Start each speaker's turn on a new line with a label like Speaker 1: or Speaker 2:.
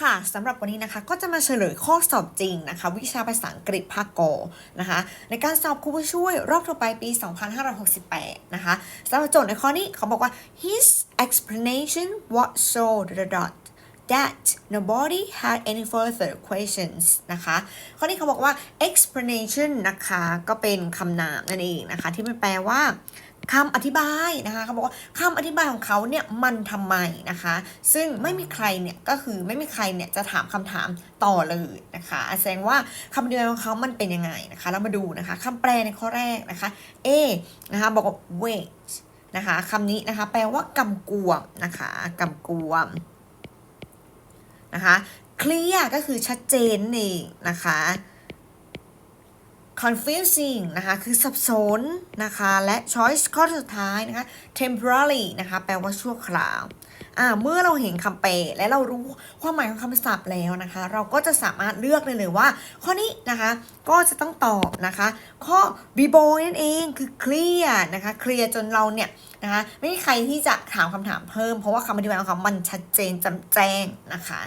Speaker 1: ค่ะสำหรับวันนี้นะคะก็จะมาเฉลยข้อสอบจริงนะคะ วิชาภาษาอังกฤษภาคกนะคะ ในการสอบครูผู้ช่วยรอบทั่วไปปี 2568 นะคะสำหรับโจทย์ในข้อนี้เขาบอกว่า his explanation was so the dot that nobody had any further questions นะคะ ข้อนี้เขาบอกว่า explanation นะคะ ก็เป็นคำนามนั่นเองนะคะ ที่มันแปลว่า คำอธิบายนะคะเขาบอกว่าคำอธิบายของเขาเนี่ยมันทำไมนะคะ ซึ่งไม่มีใครเนี่ยก็คือไม่มีใครเนี่ยจะถามคำถามต่อเลยนะคะแสดงว่าคำอธิบายของเขามันเป็นยังไงนะคะเรามาดูนะคะคำแปลในข้อแรกนะคะ A นะคะบอกว่า wait นะคะคำนี้นะคะแปลว่ากำกวมนะคะกำกวมนะคะ clear ก็คือชัดเจนนั่นเองนะคะ confusing นะคะคือสับสนนะคะและ choice ข้อสุดท้ายนะคะ temporary นะคะแปลว่าชั่วคราวอ่าเมื่อเราเห็นคำแปลและเรารู้ความหมายของคำศัพท์แล้วนะคะ เราก็จะสามารถเลือกได้เลยว่า ข้อนี้นะคะก็จะต้องตอบนะคะ ข้อ be bold นั่นเองคือ clear นะคะ clear จนเราเนี่ยนะคะไม่มีใครที่จะถามคำถามเพิ่ม เพราะว่าคำอธิบายของเขามันชัดเจนจำแจ้งนะคะ